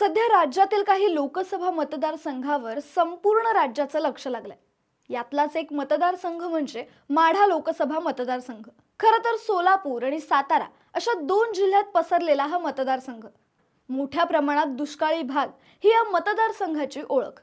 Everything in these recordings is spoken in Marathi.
सध्या राज्यातील काही लोकसभा मतदारसंघावर संपूर्ण राज्याचं लक्ष लागलंय. यातलाच एक मतदारसंघ म्हणजे माढा लोकसभा मतदारसंघ. खरं तर सोलापूर आणि सातारा अशा दोन जिल्ह्यात पसरलेला हा मतदारसंघ. मोठ्या प्रमाणात दुष्काळी भाग ही या मतदारसंघाची ओळख.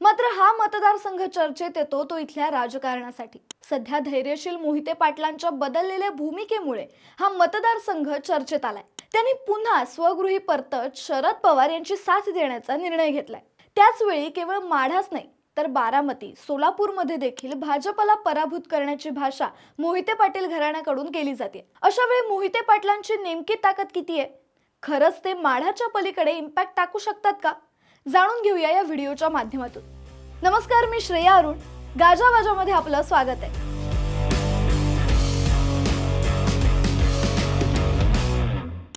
मात्र हा मतदारसंघ चर्चेत येतो तो इथल्या राजकारणासाठी. सध्या धैर्यशील मोहिते पाटलांच्या बदललेल्या भूमिकेमुळे हा मतदारसंघ चर्चेत आलाय. त्यांनी पुन्हा स्वगृही परतत शरद पवार यांची साथ देण्याचा निर्णय घेतलाय. त्याचवेळी केवळ माढाच नाही तर बारामती सोलापूरमध्ये देखील भाजपला पराभूत करण्याची भाषा मोहिते पाटील घराण्याकडून केली जाते. अशा वेळी मोहिते पाटलांची नेमकी ताकद किती आहे? खरंच ते माढाच्या पलीकडे इम्पॅक्ट टाकू शकतात का? जाणून घेऊया या व्हिडिओच्या माध्यमातून. नमस्कार मी श्रेया अरुण. गाजावाजामध्ये आपलं स्वागत आहे.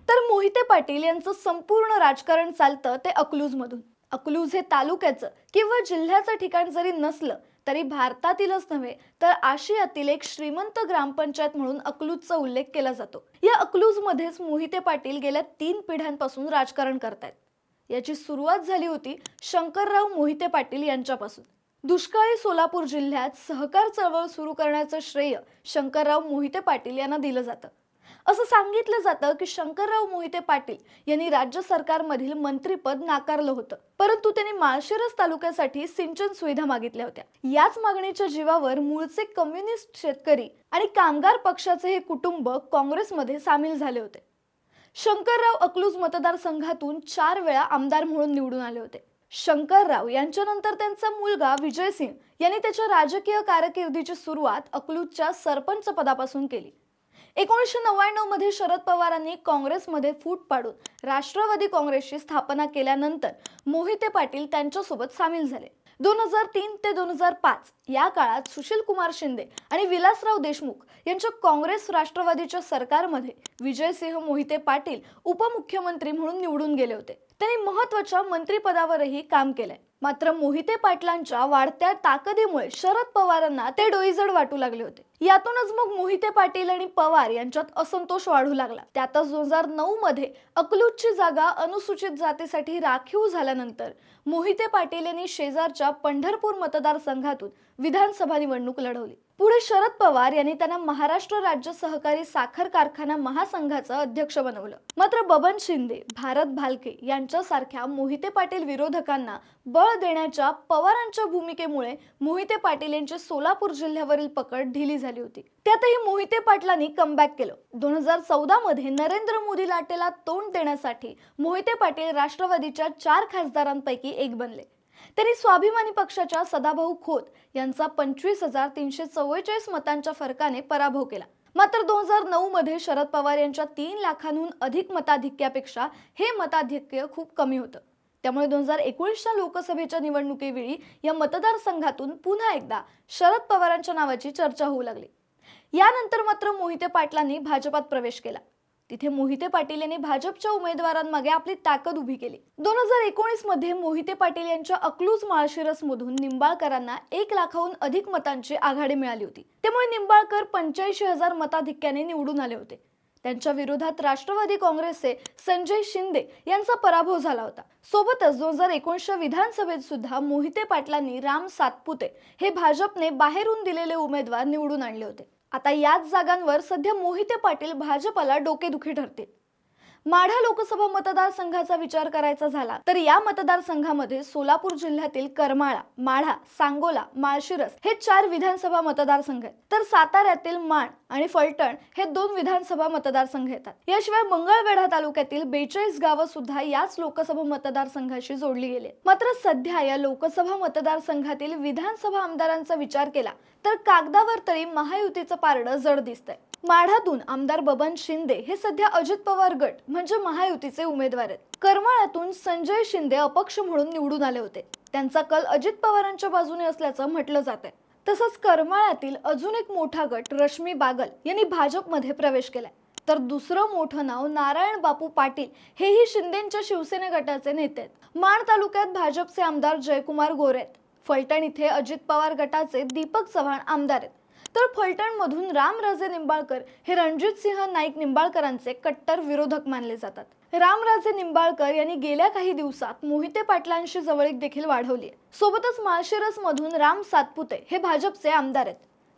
तर मोहिते पाटील यांचं संपूर्ण राजकारण चालतं ते अकलूजमधून. अकलूज हे तालुक्याचं किंवा जिल्ह्याचं ठिकाण जरी नसलं तरी भारतातीलच नव्हे तर आशियातील एक श्रीमंत ग्रामपंचायत म्हणून अकलूजचा उल्लेख केला जातो. या अकलूजमध्येच मोहिते पाटील गेल्या तीन पिढ्यांपासून राजकारण करतायत. याची सुरुवात झाली होती शंकरराव मोहिते पाटील यांच्यापासून. दुष्काळी सोलापूर जिल्ह्यात सहकार चळवळ सुरू करण्याचं श्रेय शंकरराव मोहिते पाटील यांना दिलं जातं. असं सांगितलं जातं की शंकरराव मोहिते पाटील यांनी राज्य सरकारमधील मंत्रीपद नाकारलं होतं. परंतु त्यांनी माळशिरस तालुक्यासाठी सिंचन सुविधा मागितल्या होत्या. याच मागणीच्या जीवावर मूळचे कम्युनिस्ट शेतकरी आणि कामगार पक्षाचे हे कुटुंब काँग्रेसमध्ये सामील झाले होते. शंकरराव अकलूज मतदारसंघातून चार वेळा आमदार म्हणून निवडून आले होते. शंकरराव यांच्यानंतर त्यांचा मुलगा विजयसिंग यांनी त्याच्या राजकीय कारकिर्दीची सुरुवात अकलूजच्या सरपंच पदापासून केली. एकोणीसशे नव्याण्णवमध्ये शरद पवारांनी काँग्रेसमध्ये फूट पाडून राष्ट्रवादी काँग्रेसची स्थापना केल्यानंतर मोहिते पाटील त्यांच्यासोबत सामील झाले. दोन हजार तीन ते दोन हजार पाच या काळात सुशील कुमार शिंदे आणि विलासराव देशमुख यांच्या काँग्रेस राष्ट्रवादीच्या सरकारमध्ये विजयसिंह मोहिते पाटील उपमुख्यमंत्री म्हणून निवडून गेले होते. त्यांनी महत्त्वाच्या मंत्रीपदावरही काम केलंय. मात्र मोहिते पाटलांच्या वाढत्या ताकदीमुळे शरद पवारांना ते डोईजड वाटू लागले होते. यातूनच मग मोहिते पाटील आणि पवार यांच्यात असंतोष वाढू लागला. त्यातच दोन हजार नऊ मध्ये अकलूजची जागा अनुसूचित जातीसाठी राखीव झाल्यानंतर मोहिते पाटील यांनी शेजारच्या पंढरपूर मतदारसंघातून विधानसभा निवडणूक लढवली. पुढे शरद पवार यांनी त्यांना महाराष्ट्र राज्य सहकारी साखर कारखाना महासंघाचं अध्यक्ष बनवलं. मात्र बबन शिंदे भारत भालके यांच्यासारख्या मोहिते पाटील विरोधकांना बळ देण्याच्या पवारांच्या भूमिकेमुळे मोहिते पाटील यांची सोलापूर जिल्ह्यावरील पकड ढिली झाली होती. त्यातही मोहिते पाटलांनी कमबॅक केलं. दोन हजार चौदा मध्ये नरेंद्र मोदी लाटेला तोंड देण्यासाठी मोहिते पाटील राष्ट्रवादीच्या चार खासदारांपैकी एक बनले. त्यांनी स्वाभिमानी पक्षाच्या सदाभाऊ खोत यांचा पंचवीस हजार तीनशे चव्वेचाळीस मतांच्या फरकाने पराभव केला. मात्र दोन हजार नऊ मध्ये शरद पवार यांच्या तीन लाखांहून अधिक मताधिक्यापेक्षा हे मताधिक्य खूप कमी होतं. त्यामुळे दोन हजार एकोणीसच्या लोकसभेच्या निवडणुकीवेळी या मतदारसंघातून पुन्हा एकदा शरद पवारांच्या नावाची चर्चा होऊ लागली. यानंतर मात्र मोहिते पाटलांनी भाजपात प्रवेश केला. तिथे मोहिते पाटील यांनी भाजपच्या उमेदवारांमागे आपली ताकद उभी केली. दोन हजार एकोणीसमध्ये मोहिते पाटील यांच्या अकलूज माळशिरस मधून निंबाळकरांना एक लाखाहून अधिक मतांची आघाडी मिळाली होती. त्यामुळे निंबाळकर पंच्याऐंशी हजार मताधिक्याने निवडून आले होते. त्यांच्या विरोधात राष्ट्रवादी काँग्रेसचे संजय शिंदे यांचा पराभव झाला होता. सोबतच दोन हजार एकोणीसच्या विधानसभेत सुद्धा मोहिते पाटलांनी राम सातपुते हे भाजपने बाहेरून दिलेले उमेदवार निवडून आणले होते. आता याच जागांवर सध्या मोहिते पाटील भाजपला डोकेदुखी ठरतील माढा लोकसभा मतदारसंघाचा विचार करायचा झाला तर या मतदारसंघामध्ये सोलापूर जिल्ह्यातील करमाळा माढा सांगोला माळशिरस हे चार विधानसभा मतदारसंघ आहेत. तर साताऱ्यातील माण आणि फलटण हे दोन विधानसभा मतदारसंघ येतात. याशिवाय मंगळवेढा तालुक्यातील बेचाळीस गावं सुद्धा याच लोकसभा मतदारसंघाशी जोडली गेली मात्र सध्या या लोकसभा मतदारसंघातील विधानसभा आमदारांचा विचार केला तर कागदावर तरी महायुतीचं पारडं जड दिसतंय. माढातून आमदार बबन शिंदे हे सध्या अजित पवार गट म्हणजे महायुतीचे उमेदवार आहेत. करमाळ्यातून संजय शिंदे अपक्ष म्हणून निवडून आले होते. त्यांचा कल अजित पवारांच्या बाजूने असल्याचं म्हटलं जात आहे. तसंच करमाळ्यातील अजून एक मोठा गट रश्मी बागल यांनी भाजपमध्ये प्रवेश केलाय. तर दुसरं मोठं नाव नारायण बापू पाटील हेही शिंदेच्या शिवसेना गटाचे नेते आहेत. माण तालुक्यात भाजपचे आमदार जयकुमार गोरे आहेत. फलटण इथे अजित पवार गटाचे दीपक चव्हाण आमदार आहेत. तर फलटणमधून रामराजे निंबाळकर हे रणजित सिंह नाईक निंबाळकरांचे कट्टर विरोधक मानले जातात. रामराजे निंबाळकर यांनी गेल्या काही दिवसात मोहिते पाटलांशी जवळीक देखील वाढवली सोबतच माळशिरस मधून राम सातपुते हे भाजपचे आमदार आहेत.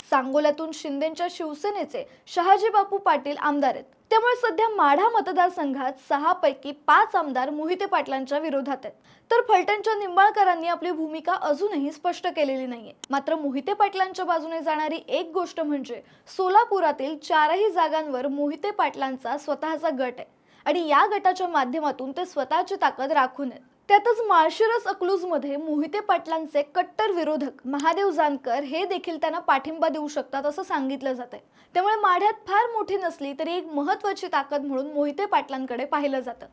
सांगोल्यातून शिंदेच्या शिवसेनेचे शहाजी बापू पाटील आमदार आहेत. त्यामुळे सध्या माढा मतदारसंघात सहा पैकी पाच आमदार मोहिते पाटलांच्या विरोधात आहेत. तर फलटणच्या निंबाळकरांनी आपली भूमिका अजूनही स्पष्ट केलेली नाहीये. मात्र मोहिते पाटलांच्या बाजूने जाणारी एक गोष्ट म्हणजे सोलापुरातील चारही जागांवर मोहिते पाटलांचा स्वतःचा गट आहे. आणि या गटाच्या माध्यमातून ते स्वतःची ताकद राखून आहेत. त्यातच माळशिरस अकलूजमध्ये मोहिते पाटलांचे कट्टर विरोधक महादेव जानकर हे देखील त्यांना पाठिंबा देऊ शकतात असं सांगितलं जात आहे त्यामुळे माढ्यात फार मोठी नसली तरी एक महत्वाची ताकद म्हणून मोहिते पाटलांकडे पाहिलं जातं.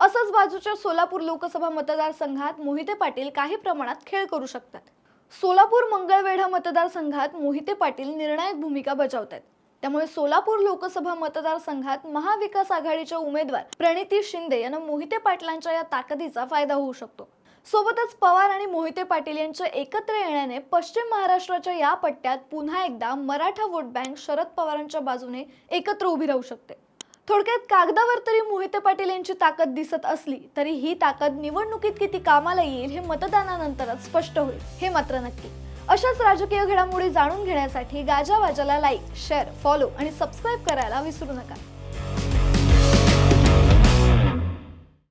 असंच बाजूच्या सोलापूर लोकसभा मतदारसंघात मोहिते पाटील काही प्रमाणात खेळ करू शकतात. सोलापूर मंगळवेढा मतदारसंघात मोहिते पाटील निर्णायक भूमिका बजावत आहेत त्यामुळे सोलापूर लोकसभा मतदारसंघात महाविकास आघाडीच्या उमेदवार प्रणिती शिंदे यांना मोहिते पाटलांच्या या ताकदीचा फायदा होऊ शकतो. सोबतच पवार आणि मोहिते पाटील यांच्या एकत्र येण्याने पश्चिम महाराष्ट्राच्या या पट्ट्यात पुन्हा एकदा मराठा वोट बँक शरद पवारांच्या बाजूने एकत्र उभी राहू शकते. थोडक्यात कागदावर तरी मोहिते पाटील यांची ताकद दिसत असली तरी ही ताकद निवडणुकीत किती कामाला येईल हे मतदानानंतरच स्पष्ट होईल. हे मात्र नक्की. अशाच राजकीय घडामोडी जाणून घेण्यासाठी गाजावाजाला लाईक शेअर फॉलो आणि सबस्क्राईब करायला विसरू नका.